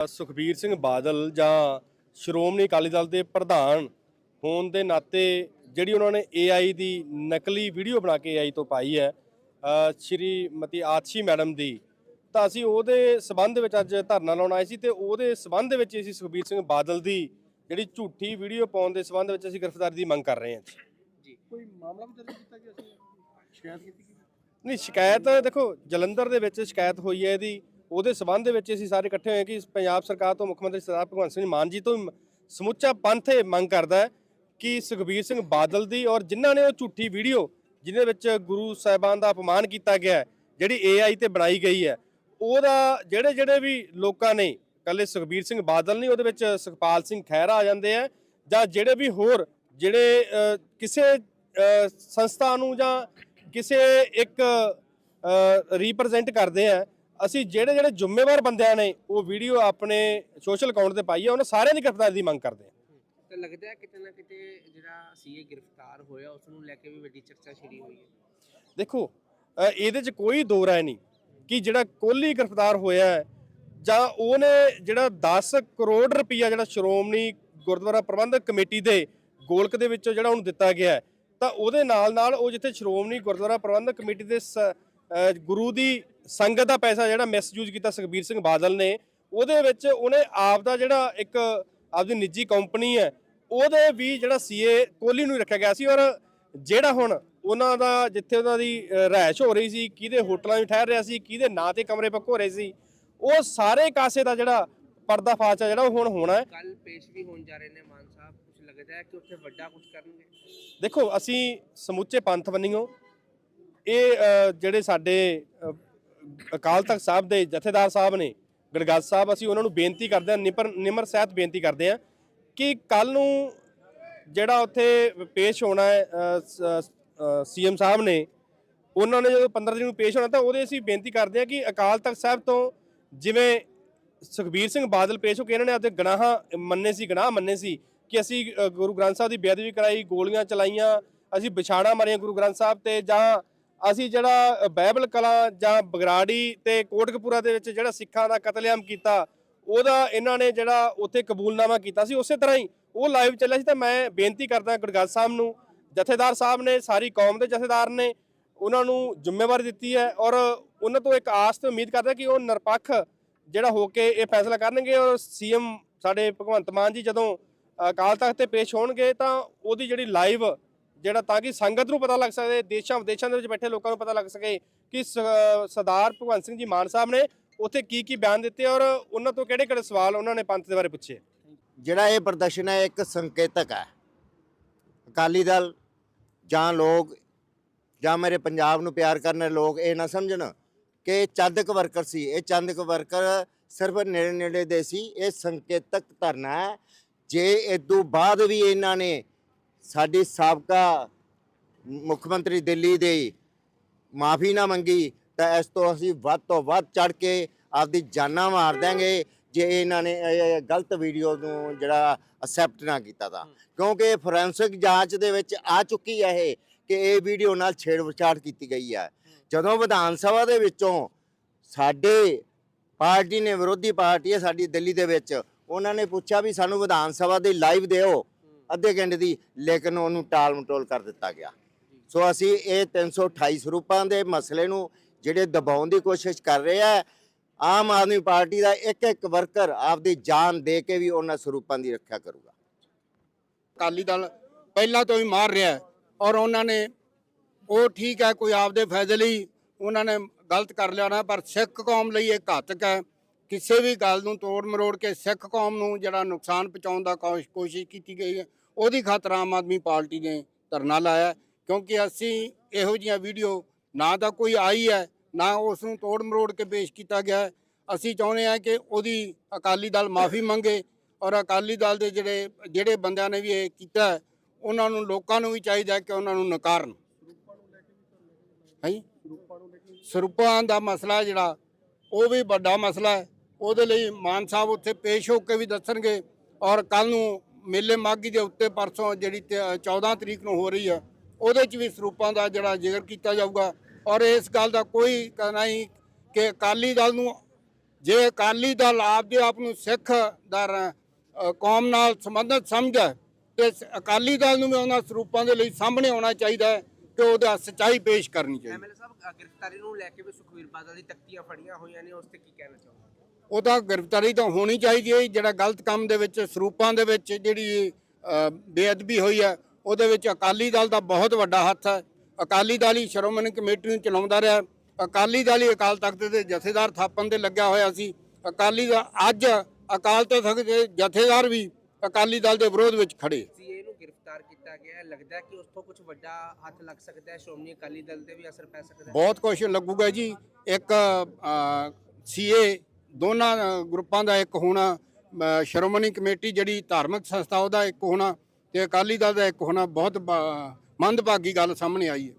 ਸੁਖਬੀਰ ਸਿੰਘ ਬਾਦਲ ਜਾਂ ਸ਼੍ਰੋਮਣੀ ਅਕਾਲੀ ਦਲ ਦੇ ਪ੍ਰਧਾਨ ਹੋਣ ਦੇ ਨਾਤੇ ਜਿਹੜੀ ਉਹਨਾਂ ਨੇ AI ਦੀ ਨਕਲੀ ਵੀਡੀਓ ਬਣਾ ਕੇ AI ਤੋਂ ਪਾਈ ਹੈ ਅ, ਸ਼੍ਰੀਮਤੀ ਆਤਸ਼ੀ ਮੈਡਮ ਦੀ ਤਾਂ ਅਸੀਂ ਉਹਦੇ ਸਬੰਧ ਵਿੱਚ ਅੱਜ ਧਰਨਾ ਲਾਉਣ ਆਏ ਸੀ ਤੇ ਉਹਦੇ ਸਬੰਧ ਵਿੱਚ ਅਸੀਂ ਸੁਖਬੀਰ ਸਿੰਘ ਬਾਦਲ ਦੀ ਜਿਹੜੀ ਝੂਠੀ ਵੀਡੀਓ ਪਾਉਣ ਦੇ ਸਬੰਧ ਵਿੱਚ ਅਸੀਂ ਗ੍ਰਿਫਤਾਰੀ ਦੀ ਮੰਗ ਕਰ ਰਹੇ ਹਾਂ ਜੀ। ਕੋਈ ਮਾਮਲਾ ਵੀ ਦਰਜ ਕੀਤਾ ਗਿਆ ਸੀ? ਸ਼ਿਕਾਇਤ ਕੀਤੀ ਨਹੀਂ ਸ਼ਿਕਾਇਤ ਦੇਖੋ ਜਲੰਧਰ ਦੇ ਵਿੱਚ ਸ਼ਿਕਾਇਤ ਹੋਈ ਹੈ ਇਹਦੀ। ਉਹਦੇ ਸਬੰਧ ਦੇ ਵਿੱਚ ਅਸੀਂ ਸਾਰੇ ਇਕੱਠੇ ਹੋਏ ਕਿ ਪੰਜਾਬ ਸਰਕਾਰ ਤੋਂ ਮੁੱਖ ਮੰਤਰੀ ਸਰਦਾਰ ਭਗਵੰਤ ਸਿੰਘ ਮਾਨ ਜੀ ਤੋਂ ਸਮੁੱਚਾ ਪੰਥ ਇਹ ਮੰਗ ਕਰਦਾ ਹੈ ਕਿ ਸੁਖਬੀਰ ਸਿੰਘ ਬਾਦਲ ਦੀ ਔਰ ਜਿਨ੍ਹਾਂ ਨੇ ਉਹ ਝੂਠੀ ਵੀਡੀਓ ਜਿਹਦੇ ਵਿੱਚ ਗੁਰੂ ਸਾਹਿਬਾਨ ਦਾ ਅਪਮਾਨ ਕੀਤਾ ਗਿਆ ਹੈ, ਜਿਹੜੀ AI ਤੇ ਬਣਾਈ ਗਈ ਹੈ ਉਹਦਾ ਜਿਹੜੇ ਜਿਹੜੇ ਵੀ ਲੋਕਾਂ ਨੇ ਕੱਲੇ ਸੁਖਬੀਰ ਸਿੰਘ ਬਾਦਲ ਨਹੀਂ ਉਹਦੇ ਵਿੱਚ ਸੁਖਪਾਲ ਸਿੰਘ ਖਹਿਰਾ ਆ ਜਾਂਦੇ ਆ ਜਾਂ ਜਿਹੜੇ ਵੀ ਹੋਰ ਜਿਹੜੇ ਕਿਸੇ ਸੰਸਥਾ ਨੂੰ ਜਾਂ ਕਿਸੇ ਇੱਕ ਰਿਪਰੈਜ਼ੈਂਟ ਕਰਦੇ ਆ ਅਸੀਂ ਜਿਹੜੇ ਜਿਹੜੇ ਜ਼ਿੰਮੇਵਾਰ ਬੰਦਿਆਂ ਨੇ ਉਹ ਵੀਡੀਓ ਆਪਣੇ ਸੋਸ਼ਲ ਅਕਾਊਂਟ ਤੇ ਪਾਈ ਹੈ ਉਹਨਾਂ ਸਾਰਿਆਂ ਦੀ ਗ੍ਰਿਫਤਾਰੀ ਦੀ ਮੰਗ ਕਰਦੇ ਆ। ਤਾਂ ਲੱਗਦਾ ਹੈ ਕਿਤੇ ਨਾ ਕਿਤੇ ਜਿਹੜਾ ਸੀਏ ਗ੍ਰਿਫਤਾਰ ਹੋਇਆ ਉਸ ਨੂੰ ਲੈ ਕੇ ਵੀ ਵੱਡੀ ਚਰਚਾ ਛਿੜੀ ਹੋਈ ਹੈ। ਦੇਖੋ ਅ, ਇਹਦੇ 'ਚ ਕੋਈ ਦੋ ਰਾਏ ਨਹੀਂ ਕਿ ਜਿਹੜਾ ਕੋਹਲੀ ਗ੍ਰਿਫਤਾਰ ਹੋਇਆ ਹੈ ਜਾਂ ਉਹਨੇ ਜਿਹੜਾ 10 ਕਰੋੜ ਰੁਪਈਆ ਜਿਹੜਾ ਸ਼੍ਰੋਮਣੀ ਗੁਰਦੁਆਰਾ ਪ੍ਰਬੰਧਕ ਕਮੇਟੀ ਦੇ ਗੋਲਕ ਦੇ ਵਿੱਚੋਂ ਜਿਹੜਾ ਉਹਨੂੰ ਦਿੱਤਾ ਗਿਆ ਹੈ, ਤਾਂ ਉਹਦੇ ਨਾਲ ਨਾਲ ਉਹ ਜਿੱਥੇ ਸ਼੍ਰੋਮਣੀ ਗੁਰਦੁਆਰਾ ਪ੍ਰਬੰਧਕ ਕਮੇਟੀ ਦੇ ਸ- ਅ, ਗੁਰੂ ਦੀ ਸੰਗਤ ਦਾ ਪੈਸਾ ਜਿਹੜਾ ਮਿਸਯੂਜ਼ ਕੀਤਾ ਸੁਖਬੀਰ ਸਿੰਘ ਬਾਦਲ ਨੇ ਉਹਦੇ ਵਿੱਚ ਉਹਨੇ ਆਪ ਦਾ ਜਿਹੜਾ ਇੱਕ ਆਪਦੀ ਨਿੱਜੀ ਕੰਪਨੀ ਹੈ ਉਹਦੇ ਵੀ ਜਿਹੜਾ ਸੀਏ ਕੋਹਲੀ ਨੂੰ ਰੱਖਿਆ ਗਿਆ ਸੀ ਔਰ ਜਿਹੜਾ ਹੁਣ ਉਹਨਾਂ ਦਾ ਜਿੱਥੇ ਉਹਨਾਂ ਦੀ ਰਿਹਾਇਸ਼ ਹੋ ਰਹੀ ਸੀ ਕਿਹਦੇ ਹੋਟਲਾਂ 'ਚ ਠਹਿਰ ਰਿਹਾ ਸੀ ਕਿਹਦੇ ਨਾਂ ਤੇ ਕਮਰੇ ਹੋ ਰਹੇ ਸੀ ਉਹ ਸਾਰੇ ਕਾਸੇ ਦਾ ਜਿਹੜਾ ਪਰਦਾਫਾਸ਼ ਆ ਜਿਹੜਾ ਉਹ ਹੁਣ ਹੋਣਾ ਹੈ। ਕੱਲ ਪੇਸ਼ ਵੀ ਹੋਣ ਜਾ ਰਹੇ ਨੇ ਮਾਨ ਸਾਹਿਬ ਕੁਝ ਲੱਗਦਾ ਹੈ ਕਿ ਉੱਥੇ ਵੱਡਾ ਕੁਝ ਕਰਨਗੇ? ਦੇਖੋ ਅਸੀਂ ਸਮੁੱਚੇ ਪੰਥ ਬੰਨਿਓ ਇਹ ਜਿਹੜੇ ਸਾਡੇ ਅਕਾਲ ਤਖਤ ਸਾਹਿਬ ਦੇ ਜਥੇਦਾਰ ਸਾਹਿਬ ਨੇ ਗੜਗੱਜ ਸਾਹਿਬ, ਅਸੀਂ ਉਹਨਾਂ ਨੂੰ ਬੇਨਤੀ ਕਰਦੇ ਹਾਂ, ਨਿਪਰ, ਨਿਮਰ ਸਹਿਤ ਬੇਨਤੀ ਕਰਦੇ ਹਾਂ ਕਿ ਕੱਲ ਨੂੰ ਜਿਹੜਾ ਉੱਥੇ ਪੇਸ਼ ਹੋਣਾ ਹੈ ਸੀਐਮ ਸਾਹਿਬ ਨੇ, ਉਹਨਾਂ ਨੇ ਜਦੋਂ 15 ਦਿਨ ਨੂੰ ਪੇਸ਼ ਹੋਣਾ ਤਾਂ ਉਹਦੇ ਅਸੀਂ ਬੇਨਤੀ ਕਰਦੇ ਹਾਂ ਕਿ ਅਕਾਲ ਤਖਤ ਸਾਹਿਬ ਤੋਂ ਜਿਵੇਂ ਸੁਖਬੀਰ ਸਿੰਘ ਬਾਦਲ ਪੇਸ਼ ਹੋ ਕੇ ਇਹਨਾਂ ਨੇ ਆਪਦੇ ਗਨਾਹਾਂ ਮੰਨੇ ਸੀ, ਗਨਾਹ ਮੰਨੇ ਸੀ ਕਿ ਅਸੀਂ ਗੁਰੂ ਗ੍ਰੰਥ ਸਾਹਿਬ ਦੀ ਬੇਅਦਬੀ ਕਰਾਈ, ਗੋਲੀਆਂ ਚਲਾਈਆਂ, ਅਸੀਂ ਵਿਛਾੜਾ ਮਾਰੀਆਂ ਗੁਰੂ ਗ੍ਰੰਥ ਸਾਹਿਬ ਤੇ ਜਾਂ ਅਸੀਂ ਜਿਹੜਾ ਅ, ਬਾਈਬਲ ਕਲਾ ਜਾਂ ਬਗਰਾੜੀ ਤੇ ਕੋਟਕਪੂਰਾ ਦੇ ਵਿੱਚ ਜਿਹੜਾ ਸਿੱਖਾਂ ਦਾ ਕਤਲੇਆਮ ਕੀਤਾ ਉਹਦਾ ਇਹਨਾਂ ਨੇ ਜਿਹੜਾ ਉੱਥੇ ਕਬੂਲਨਾਮਾ ਕੀਤਾ ਸੀ ਉਸੇ ਤਰ੍ਹਾਂ ਹੀ ਉਹ ਲਾਈਵ ਚੱਲਿਆ ਸੀ ਤਾਂ ਮੈਂ ਬੇਨਤੀ ਕਰਦਾ ਗੁਰਗੱਜ ਸਾਹਿਬ ਨੂੰ ਜਥੇਦਾਰ ਸਾਹਿਬ ਨੇ ਸਾਰੀ ਕੌਮ ਦੇ ਜਥੇਦਾਰ ਨੇ ਉਹਨਾਂ ਨੂੰ ਜ਼ਿੰਮੇਵਾਰੀ ਦਿੱਤੀ ਹੈ ਔਰ ਉਹਨਾਂ ਤੋਂ ਇੱਕ ਆਸ ਤੇ ਉਮੀਦ ਕਰਦਾ ਕਿ ਉਹ ਨਿਰਪੱਖ ਜਿਹੜਾ ਹੋ ਕੇ ਇਹ ਫੈਸਲਾ ਕਰਨਗੇ ਔਰ ਸੀਐਮ ਸਾਡੇ ਭਗਵੰਤ ਮਾਨ ਜੀ ਜਦੋਂ ਅਕਾਲ ਤਖਤ ਤੇ ਪੇਸ਼ ਹੋਣਗੇ ਤਾਂ ਉਹਦੀ ਜਿਹੜੀ ਲਾਈਵ ਜਿਹੜਾ ਤਾਂ ਕਿ ਸੰਗਤ ਨੂੰ ਪਤਾ ਲੱਗ ਸਕੇ, ਦੇਸ਼ਾਂ ਵਿਦੇਸ਼ਾਂ ਦੇ ਵਿੱਚ ਬੈਠੇ ਲੋਕਾਂ ਨੂੰ ਪਤਾ ਲੱਗ ਸਕੇ ਕਿ ਸ- ਸਰਦਾਰ ਭਗਵੰਤ ਸਿੰਘ ਜੀ ਮਾਨ ਸਾਹਿਬ ਨੇ ਉੱਥੇ ਕੀ ਕੀ ਬਿਆਨ ਦਿੱਤੇ ਔਰ ਉਹਨਾਂ ਤੋਂ ਕਿਹੜੇ ਕਿਹੜੇ ਸਵਾਲ ਉਹਨਾਂ ਨੇ ਪੰਥ ਦੇ ਬਾਰੇ ਪੁੱਛੇ। ਜਿਹੜਾ ਇਹ ਪ੍ਰਦਰਸ਼ਨ ਹੈ, ਇੱਕ ਸੰਕੇਤਕ ਹੈ। ਅਕਾਲੀ ਦਲ ਜਾਂ ਲੋਕ ਜਾਂ ਮੇਰੇ ਪੰਜਾਬ ਨੂੰ ਪਿਆਰ ਕਰਨ ਲੋਕ ਇਹ ਨਾ ਸਮਝਣ ਕਿ ਇਹ ਚੰਦਕ ਵਰਕਰ ਸੀ। ਇਹ ਚੰਦਕ ਵਰਕਰ ਸਿਰਫ ਨੇੜੇ ਨੇੜੇ ਦੇ ਸੀ। ਇਹ ਸੰਕੇਤਕ ਧਰਨਾ ਹੈ। ਜੇ ਇਦੋਂ ਬਾਅਦ ਵੀ ਇਹਨਾਂ ਨੇ ਸਾਡੀ ਸਾਬਕਾ ਮੁੱਖ ਮੰਤਰੀ ਦਿੱਲੀ ਦੇ ਮਾਫੀ ਨਾ ਮੰਗੀ ਤਾਂ ਇਸ ਤੋਂ ਅਸੀਂ ਵੱਧ ਤੋਂ ਵੱਧ ਚੜ ਕੇ ਆਪਦੀ ਜਾਨਾਂ ਮਾਰ ਦਾਂਗੇ ਜੇ ਇਹਨਾਂ ਨੇ ਇਹ- ਗਲਤ ਵੀਡੀਓ ਨੂੰ ਜਿਹੜਾ ਅਸੈਪਟ ਨਾ ਕੀਤਾ ਤਾਂ। ਕਿਉਂਕਿ ਫੋਰੈਂਸਿਕ ਜਾਂਚ ਦੇ ਵਿੱਚ ਆ ਚੁੱਕੀ ਹੈ ਇਹ ਕਿ ਇਹ ਵੀਡੀਓ ਨਾਲ ਛੇੜਛਾੜ ਕੀਤੀ ਗਈ ਹੈ। ਜਦੋਂ ਵਿਧਾਨ ਸਭਾ ਦੇ ਵਿੱਚੋਂ ਸਾਡੇ ਪਾਰਟੀ ਨੇ ਵਿਰੋਧੀ ਪਾਰਟੀ ਹੈ ਸਾਡੀ ਦਿੱਲੀ ਦੇ ਵਿੱਚ ਉਹਨਾਂ ਨੇ ਪੁੱਛਿਆ ਵੀ ਸਾਨੂੰ ਵਿਧਾਨ ਸਭਾ ਦੀ ਲਾਈਵ ਦਿਓ। ਅੱਧੇ ਘੰਟੇ ਦੀ, ਲੇਕਿਨ ਉਹਨੂੰ ਟਾਲ ਮਟੋਲ ਕਰ ਦਿੱਤਾ ਗਿਆ। ਸੋ ਅਸੀਂ ਇਹ 328 ਸਰੂਪਾਂ ਦੇ ਮਸਲੇ ਨੂੰ ਜਿਹੜੇ ਦਬਾਉਣ ਦੀ ਕੋਸ਼ਿਸ਼ ਕਰ ਰਹੇ ਆ, ਆਮ ਆਦਮੀ ਪਾਰਟੀ ਦਾ ਇੱਕ ਇੱਕ ਵਰਕਰ ਆਪਦੀ ਜਾਨ ਦੇ ਕੇ ਵੀ ਉਹਨਾਂ ਸਰੂਪਾਂ ਦੀ ਰੱਖਿਆ ਕਰੂਗਾ। ਅਕਾਲੀ ਦਲ ਪਹਿਲਾਂ ਤੋਂ ਹੀ ਮਾਰ ਰਿਹਾ ਔਰ ਉਹਨਾਂ ਨੇ, ਉਹ ਠੀਕ ਹੈ, ਕੋਈ ਆਪਦੇ ਫਾਇਦੇ ਲਈ ਉਹਨਾਂ ਨੇ ਗਲਤ ਕਰ ਲਿਆ ਨਾ, ਪਰ ਸਿੱਖ ਕੌਮ ਲਈ ਇਹ ਘਾਤਕ ਹੈ। ਕਿਸੇ ਵੀ ਗੱਲ ਨੂੰ ਤੋੜ ਮਰੋੜ ਕੇ ਸਿੱਖ ਕੌਮ ਨੂੰ ਜਿਹੜਾ ਨੁਕਸਾਨ ਪਹੁੰਚਾਉਣ ਦਾ ਕੋਸ਼- ਕੋਸ਼ਿਸ਼ ਕੀਤੀ ਗਈ ਹੈ ਉਹਦੀ ਖਾਤਰ ਆਮ ਆਦਮੀ ਪਾਰਟੀ ਨੇ ਧਰਨਾ ਲਾਇਆ ਕਿਉਂਕਿ ਅਸੀਂ ਇਹੋ ਜਿਹੀਆਂ ਵੀਡੀਓ ਨਾ ਤਾਂ ਕੋਈ ਆਈ ਹੈ, ਨਾ ਉਸ ਨੂੰ ਤੋੜ ਮਰੋੜ ਕੇ ਪੇਸ਼ ਕੀਤਾ ਗਿਆ ਅਸੀਂ ਚਾਹੁੰਦੇ ਹਾਂ ਕਿ ਉਹਦੀ ਅਕਾਲੀ ਦਲ ਮਾਫੀ ਮੰਗੇ ਔਰ ਅਕਾਲੀ ਦਲ ਦੇ ਜਿਹੜੇ ਜਿਹੜੇ ਬੰਦਿਆਂ ਨੇ ਵੀ ਇਹ ਕੀਤਾ ਉਹਨਾਂ ਨੂੰ ਲੋਕਾਂ ਨੂੰ ਵੀ ਚਾਹੀਦਾ ਕਿ ਉਹਨਾਂ ਨੂੰ ਨਕਾਰਨ। ਹੈ? ਸਰੂਪਾਂ ਦਾ ਮਸਲਾ ਜਿਹੜਾ, ਉਹ ਵੀ ਵੱਡਾ ਮਸਲਾ ਹੈ। ਉਹਦੇ ਲਈ ਮਾਨ ਸਾਹਿਬ ਉੱਥੇ ਪੇਸ਼ ਹੋ ਕੇ ਵੀ ਦੱਸਣਗੇ ਔਰ ਕੱਲ ਨੂੰ ਮੇਲੇ ਮਾਗੀ ਦੇ ਉੱਤੇ ਪਰਸੋਂ ਜਿਹੜੀ ਤੇ- 14 ਤਰੀਕ ਨੂੰ ਹੋ ਰਹੀ ਆ, ਉਹਦੇ 'ਚ ਵੀ ਸਰੂਪਾਂ ਦਾ ਜਿਹੜਾ ਜ਼ਿਕਰ ਕੀਤਾ ਜਾਊਗਾ। ਔਰ ਇਸ ਗੱਲ ਦਾ ਕੋਈ ਕਹਿਣਾ ਨਹੀਂ ਕਿ ਅਕਾਲੀ ਦਲ ਨੂੰ, ਜੇ ਅਕਾਲੀ ਦਲ ਆਪਦੇ ਆਪ ਨੂੰ ਸਿੱਖ ਦਾ ਕੌਮ ਨਾਲ ਸੰਬੰਧਿਤ ਸਮਝਦਾ ਤੇ ਸ- ਅਕਾਲੀ ਦਲ ਨੂੰ ਵੀ ਉਹਨਾਂ ਸਰੂਪਾਂ ਦੇ ਲਈ ਸਾਹਮਣੇ ਆਉਣਾ ਚਾਹੀਦਾ ਹੈ ਕਿ ਉਹਦਾ ਸੱਚਾਈ ਪੇਸ਼ ਕਰਨੀ ਚਾਹੀਦੀ ਐਮਐਲਏ ਸਾਹਿਬ ਗ੍ਰਿਫਤਾਰੀ ਨੂੰ ਲੈ ਕੇ ਵੀ ਸੁਖਵੀਰ ਬਾਦਲ ਦੀ ਤਖਤੀਆਂ ਫੜੀਆਂ ਹੋਈਆਂ ਨੇ, ਉਸ ਤੇ ਕੀ ਕਹਿਣਾ ਚਾਹੁੰਦੇ ਉਹ ਤਾਂ ਗ੍ਰਿਫਤਾਰੀ ਤਾਂ ਹੋਣੀ ਚਾਹੀਦੀ ਹੈ ਜਿਹੜਾ ਗਲਤ ਕੰਮ ਦੇ ਵਿੱਚ ਸਰੂਪਾਂ ਦੇ ਵਿੱਚ ਜਿਹੜੀ ਬੇਅਦਬੀ ਹੋਈ ਹੈ ਉਹਦੇ ਵਿੱਚ ਅਕਾਲੀ ਦਲ ਦਾ ਬਹੁਤ ਵੱਡਾ ਹੱਥ ਹੈ। ਅਕਾਲੀ ਦਲ ਹੀ ਸ਼੍ਰੋਮਣੀ ਕਮੇਟੀ ਨੂੰ ਚਲਾਉਂਦਾ ਰਿਹਾ। ਅਕਾਲੀ ਦਲ ਹੀ ਅਕਾਲ ਤਖਤ ਦੇ ਜਥੇਦਾਰ ਥਾਪਣ ਤੇ ਲੱਗਿਆ ਹੋਇਆ ਸੀ। ਅਕਾਲੀ ਦਾ ਅੱਜ ਅਕਾਲ ਤਖਤ ਦੇ ਜਥੇਦਾਰ ਵੀ ਅਕਾਲੀ ਦਲ ਦੇ ਵਿਰੋਧ ਵਿੱਚ ਖੜੇ ਸੀਏ ਨੂੰ ਗ੍ਰਿਫਤਾਰ ਕੀਤਾ ਗਿਆ ਲੱਗਦਾ ਕਿ ਉਸ ਤੋਂ ਕੁਝ ਵੱਡਾ ਹੱਥ ਲੱਗ ਸਕਦਾ ਹੈ। ਸ਼੍ਰੋਮਣੀ ਅਕਾਲੀ ਦਲ ਤੇ ਵੀ ਅਸਰ ਪੈ ਸਕਦਾ ਹੈ। ਬਹੁਤ ਕੁਝ ਲੱਗੂਗਾ ਜੀ। ਇੱਕ ਸੀਏ ਦੋਨਾਂ ਗਰੁੱਪਾਂ ਦਾ ਇੱਕ ਹੋਣਾ ਸ਼੍ਰੋਮਣੀ ਕਮੇਟੀ ਜਿਹੜੀ ਧਾਰਮਿਕ ਸੰਸਥਾ ਉਹਦਾ ਇੱਕ ਹੋਣਾ ਤੇ ਅਕਾਲੀ ਦਲ ਦਾ ਇੱਕ ਹੋਣਾ, ਬਹੁਤ ਬ- ਮੰਦਭਾਗੀ ਗੱਲ ਸਾਹਮਣੇ ਆਈ ਹੈ।